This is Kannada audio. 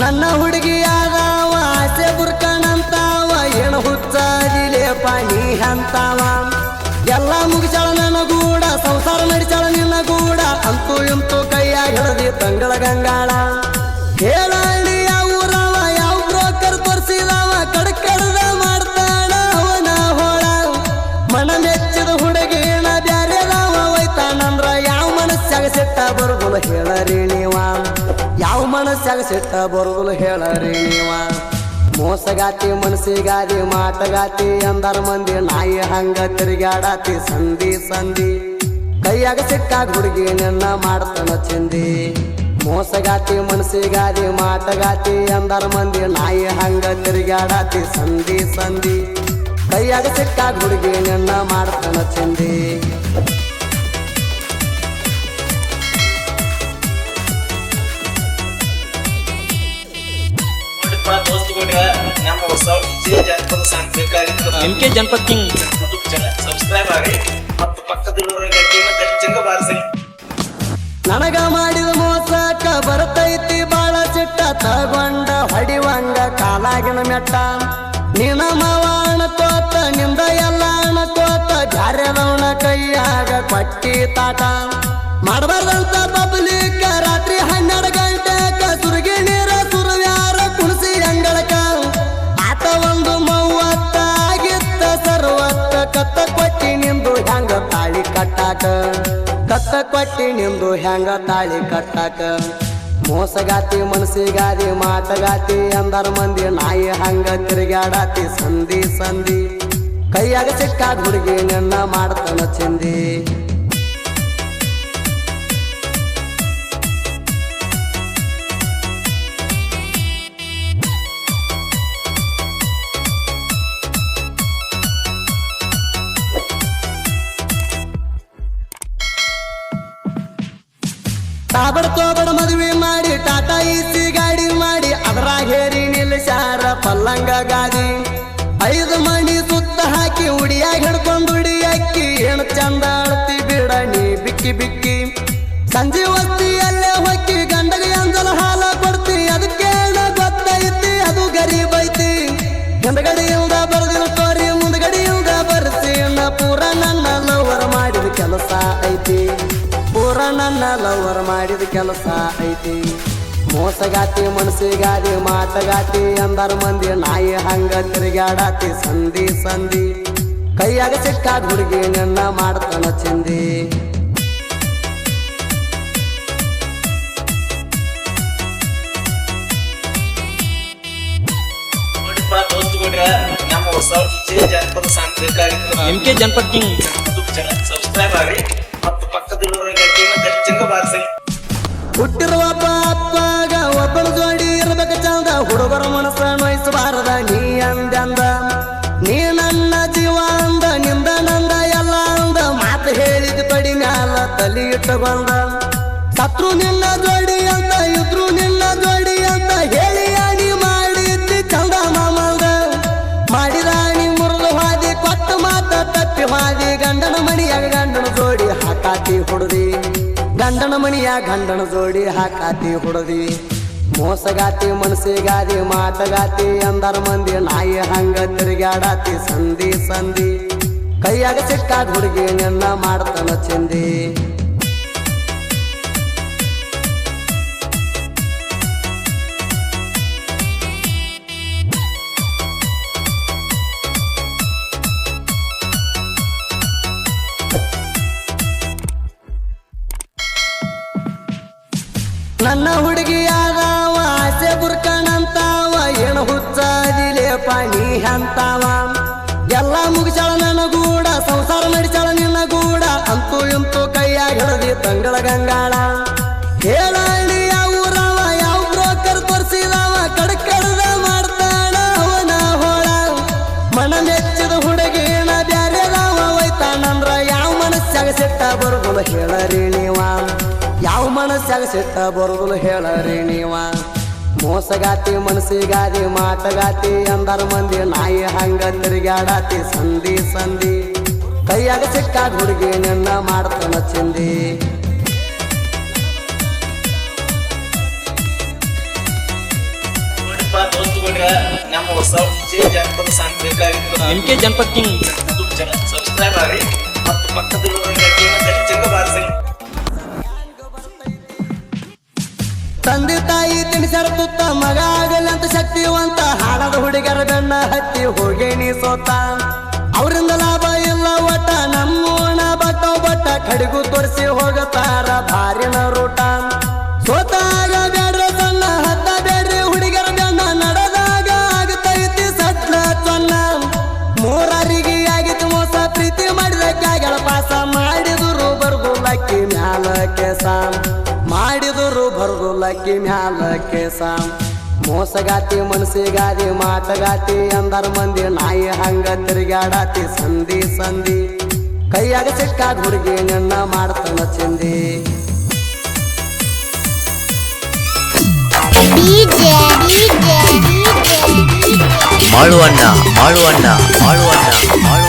ನನ್ನ ಹುಡುಗಿ ಆದಾವ ಆಸೆ ಬುರ್ಕಣಂತಾವ ಏನು ಹುಚ್ಚಾದಿಲೆ ಪಾಣಿ ಅಂತಾವ. ಎಲ್ಲ ಮುಗಿಸಳ ನನ್ನ ಗೂಡ, ಸಂಸಾರ ನಡಿಸಾಳ ನಿನ್ನ ಗೂಡ, ಅಂತೂ ಇಂತೂ ಕೈಯಾಗ ಹಿಡದಿ ತಂಗಳ ಗಂಗಾಳ. ಹೇಳಳ್ಳಿ ಯಾವ ಊರವ, ಯಾವ ಬ್ರೋಕರ್ ತೋರಿಸಿದವ, ಕಡ್ಕಡ್ದ ಮಾಡ್ತಾಳ ಅವನ ಹೋಳ. ಮನ ಮೆಚ್ಚಿದ ಹುಡುಗಿನ ಬ್ಯಾರೆದವ ಹೋಯ್ತಾನಂದ್ರ ಯಾವ ಮನಸ್ಸಾಗ ಸಿಟ್ಟ ಬರುದಿಲ್ಲ ಹೇಳರಿ ನೀವ. ಮನಸ್ಸಾಗ ಸಿಟ್ಟ ಬರುದಿಲ್ಲ ಹೇಳರಿ ನೀವ. ಮೋಸಗಾತಿ, ಮನಸ್ಸಿಗಾದಿ ಮಾಟಗಾತಿ ಅಂದರ ಮಂದಿ, ನಾಯಿ ಹಂಗ ತಿರುಗಾಡಾತಿ ಸಂಧಿ ಸಂಧಿ. ಕೈಯಾಗ ಸಿಕ್ಕಾಗ ಹುಡುಗಿ ನಿನ್ನ ಮಾಡ್ತಾನ ಚಿಂದಿ. ಮೋಸಗಾತಿ, ಮನಸ್ಸಿಗಾದಿ ಮಾಟಗಾತಿ ಅಂದರ ಮಂದಿ, ನಾಯಿ ಹಂಗ ತಿರುಗಾಡಾತಿ ಸಂಧಿ ಸಂಧಿ. ಕೈಯಾಗ ಸಿಕ್ಕಾಗ ಹುಡುಗಿ ನಿನ್ನ ಮಾಡ್ತಾನ ಚಿಂದಿ. ಹೊಸ ವಿಜಯ ಜಾನಪದ ಬೇಕಾಗಿತ್ತು M K Janapad king subscribe ಆಗಿ ಮತ್ತು ಪಕ್ಕದಲ್ಲಿರುವ ಗಂಟೆನ ಗಚ್ಚಂಗ ಬಾರಿಸಿ ನನಗ ಮಾಡಿದ ಮೋಸಕ ಬರ್ತೈತಿ ಬಾಳ ಚಿಟ್ಟ. ತಗೊಂಡ ಹೊಡಿವಂಗ ಕಾಲಾಗಿನ ಮೆಟ್ಟ. ನಿನ ಮಾವಾಣ ತೋತ ನಿಂದ ಎಲ್ಲ ಕೋತ ಜಾರ್ಯದವನ ಕೈಯಾಗ ಪಟ್ಟಿ ತಾಟ. ಮಾಡಬಾರ್ದಂತ ಪಬ್ಲಿಕ್ ಕಟ್ಟಾಕ? ಕತ್ತ ಕೊಟ್ಟಿ ನಿಂದು ಹೆಂಗ ತಾಳಿ ಕಟ್ಟಾಕ? ಮೋಸಗಾತಿ ಮನಸ್ಸಿಗಾದಿ ಮಾತಗಾತಿ, ಅಂದರ ಮಂದಿ ನಾಯಿ ಹಂಗ ತಿರುಗಾಡಾತಿ ಸಂಧಿ ಸಂಧಿ. ಕೈಯಾಗ ಸಿಕ್ಕಾಗ ಹುಡುಗಿ ನನ್ನ ಮಾಡ್ತಾನ ಚಿಂದಿ ತಾಬಡ ಮದುವೆ ಮಾಡಿ, ಟಾಟಾ ಇಸಿ ಗಾಡಿ ಮಾಡಿ ಅದರ ಹೇರಿ ನಿಲ್ಲಿಸ್ಯಾರ ಪಲ್ಲಂಗ ಗಾಡಿ. ಐದು ಮಣಿ ಸುತ್ತ ಹಾಕಿ ಉಡಿಯಾಗಿ ಹಿಡ್ಕೊಂಡು ಉಡಿ ಅಕ್ಕಿ ಏನು ಚಂದ ಆಡ್ತಿ ನೀ ಬಿಕ್ಕಿ ಬಿಕ್ಕಿ. ಸಂಜೆ ಹೊತ್ತಿಯಲ್ಲೇ ಹೊಕ್ಕಿ, ಗಂಡಗೆ ಅಂಜಲ ಹಾಲ ಕೊಡ್ತಿ ಅದಕ್ಕೆ ಗೊತ್ತೈತಿ, ಅದು ಗರೀಬ್ ಐತಿ. ಹಿಂದಗಡೆಯಿಂದ ಬರೆದಿನ ಮುಂದಗಡೆ ಮುಂದಗಡೆಯಿಂದ ಬರ್ತಿ ಪೂರ ನನ್ನ ಲವರ್ ಮಾಡಿದ ಕೆಲಸ ಐತಿ. ಪೂರ ನನ್ನ ಲವರ್ ಮಾಡಿದ ಕೆಲಸ ಐತಿ. ಮೋಸಗಾತಿ ಮನಸ್ಸಿಗಾದಿ ಮಾತಗಾತಿ ಅಂದರ ಮಂದಿ ನಾಯಿ ಹಂಗ ತಿರುಗಾಡಾತಿ ಸಂಧಿ ಸಂಧಿ. ಕೈಯಾಗ ಸಿಕ್ಕಾದ ಹುಡುಗಿ ನನ್ನ ಮಾಡ್ತಾನ ಚಿಂದಿ. ವಿಜಯ ಜಾನಪದ ಸಾಂಗ್ ಬೇಕಾಗಿತ್ತು M K Janapad king subscribe ಆಗಿ ಬಾರಿಸಿ ಹುಟ್ಟಿರುವ ಪಾಪಾಗ ಒಬ್ಬನ ಜೋಡಿ ಇರ್ಬೇಕ ಚಂದ. ಹುಡುಗರ ಮನಸ್ಸ ನೋಯಿಸಬಾರದ ನೀ ಅಂದಂದ ನೀ ನನ್ನ ಜೀವ ಅಂದ, ನಿಂದ ನಂದ ಎಲ್ಲ ಅಂದ. ಮಾತು ಹೇಳಿದ ಪಡಿ ಮ್ಯಾಲ ತಲಿ ಇಟ್ಟುಕೊಂಡ. ಸತ್ರು ನಿನ್ನ ಜೋಡಿ ಅಂತ ಇದ್ರು ನಿನ್ನ ಜೋಡಿ ಅಂತ ಹೇಳಿ ಅಡಿ ಮಾಡಿದ್ದಿ ಚಂದ ಮಾಮಂದ ಮಾಡಿದ ಅಣಿ ಮುರಿದು ಹಾದಿ, ಕೊಟ್ಟ ಮಾತ ತಪ್ಪಿ ಹಾದಿ. ಗಂಡನ ಮಣಿಯಾಗ ಗಂಡನ ಜೋಡಿ ಹಾಕಾತಿ ಹುಡುದಿ. ಗಂಡನ ಮಣಿಯ ಗಂಡನ ಜೋಡಿ ಹಾಕಾತಿ ಹುಡದಿ ಮೋಸಗಾತಿ, ಮನಸ್ಸಿಗಾದಿ, ಮಾತಗಾತಿ, ಅಂದರ ಮಂದಿ, ನಾಯಿ ಹಂಗ ತಿರುಗಾಡಾತಿ ಸಂಧಿ ಸಂಧಿ. ಕೈಯಾಗ ಸಿಕ್ಕಾದ ಹುಡುಗಿ ನಿನ್ನ ಮಾಡ್ತಾನ ಚಿಂದಿ. ನನ್ನ ಹುಡುಗಿ ಯಾದವ ಆಸೆ ಬುರ್ಕಣಂತಾವ ಏನು ಹುಚ್ಚಾದಿಲೆ ಪಾಣಿ ಅಂತಾವ. ಎಲ್ಲ ಮುಗಿಸಳ ನನಗೂಡ ಗೂಡ, ಸಂಸಾರ ನಡಿಸಾಳ ನಿನ್ನ ಗೂಡ, ಅಂತೂ ಇಂತೂ ಕೈಯಾಗ ಹಿಡದಿ ತಂಗಳ ಗಂಗಾಳ. ಹೇಳಿ ಊರವ, ಯಾವ ಬ್ರೋಕರ್ ತೋರಿಸಿದವ, ಕಡ್ಕಡ್ದ ಮಾಡ್ತಾಳ ಅವನ ಹೋಳ. ಮನ ಮೆಚ್ಚಿದ ಹುಡುಗಿನ ಬ್ಯಾರೆದವ, ಒಯ್ತಾನಂದ್ರ ಯಾವ ಮನಸ್ಸಾಗ ಸಿಟ್ಟ ಬರ್ಬೋದು ಹೇಳರಿ ನೀವ. ಯಾವ ಮನಸ್ಸಾಗ ಸಿಟ್ಟ ಬರುದಿಲ್ಲ ಹೇಳರಿ ನೀವ? ಮೋಸಗಾತಿ ಮನಸ್ಸಿಗಾದಿ ಮಾತಗಾತಿ ಅಂದರ ಮಂದಿ ನಾಯಿ ಹಂಗ ತಿರುಗಾಡಾತಿ ಸಂಧಿ ಸಂಧಿ. ಕೈಯಾಗ ಸಿಕ್ಕಾಗ ಹುಡುಗಿ ನಿನ್ನ ಮಾಡ್ತಾನ ಚಿಂದಿ. ನಮ್ಮ ಹೊಸ ಜನಪದ ಸಾಂಗ್ ಬೇಕಾಗಿತ್ತು M K Janapad king subscribe ಆಗಿ ಮತ್ತು ಪಕ್ಕದ ಚಿಕ್ಕ ಬಾರಿಸಿ ತಂದೆ ತಾಯಿ ತಿಳಿಸರ ತುತ್ತ ಮಗ ಆಗಲಂತ ಶಕ್ತಿವಂತ ಹಾಡದ ಹುಡುಗರ ಬೆನ್ನ ಹತ್ತಿ ಹೋಗೇನಿ ಸೋತ. ಅವರಿಂದ ಲಾಭ ಇಲ್ಲ ಒಟ್ಟ ನಮ್ಮೋಣ ಬಟ್ಟ ಬಟ್ಟ ಕಡಿಗು ತೋರಿಸಿ ಹೋಗತಾರ ಭಾರಿನ ರೂಟ. ಸೋತಾಗ ಬೇಡ್ರ ಸಣ್ಣ, ಹತ್ತ ಬೇಡ್ರಿ ಹುಡುಗರ ಬೆನ್ನ, ನಡೆದಾಗ ಆಗತೈತಿ ಸಟ್ಲ ಚೊನ್ನ ಮೂರರಿಗೆ ಆಗಿತ್ತು ಮೋಸ, ಪ್ರೀತಿ ಮಾಡಿದ ಕ್ಯಾಗಳ ಪಾಸ, ಮಾಡಿದ್ರು ಬರ್ದು ಲಕ್ಕಿ ಮ್ಯಾಲ ಕೆಸ. ಬರ್ದು ಲಕ್ಕಿ ಮ್ಯಾಲ ಮನಸಿ ಮೋಸಗಾತಿ ಮನಸ್ಸಿಗಾದಿ ಮಾತಗಾತಿ ಅಂದರ ಮಂದಿ ನಾಯಿ ಹಂಗ ತಿರುಗಾಡಾತಿ ಸಂಧಿ ಸಂಧಿ. ಕೈಯಾಗ ಚಿಕ್ಕ ಹುಡುಗಿ ನನ್ನ ಮಾಡ್ತಾನ ಚಿಂದಿ. ಮಾಡುವಣ್ಣ ಮಾಡುವಣ್ಣ ಮಾಡುವಣ್ಣ ಮಾಡುವ ಮಾಳುವಣ್ಣ ಮಾಳುವಣ್ಣ ಮಾಳುವಣ್ಣ ಮಾಳು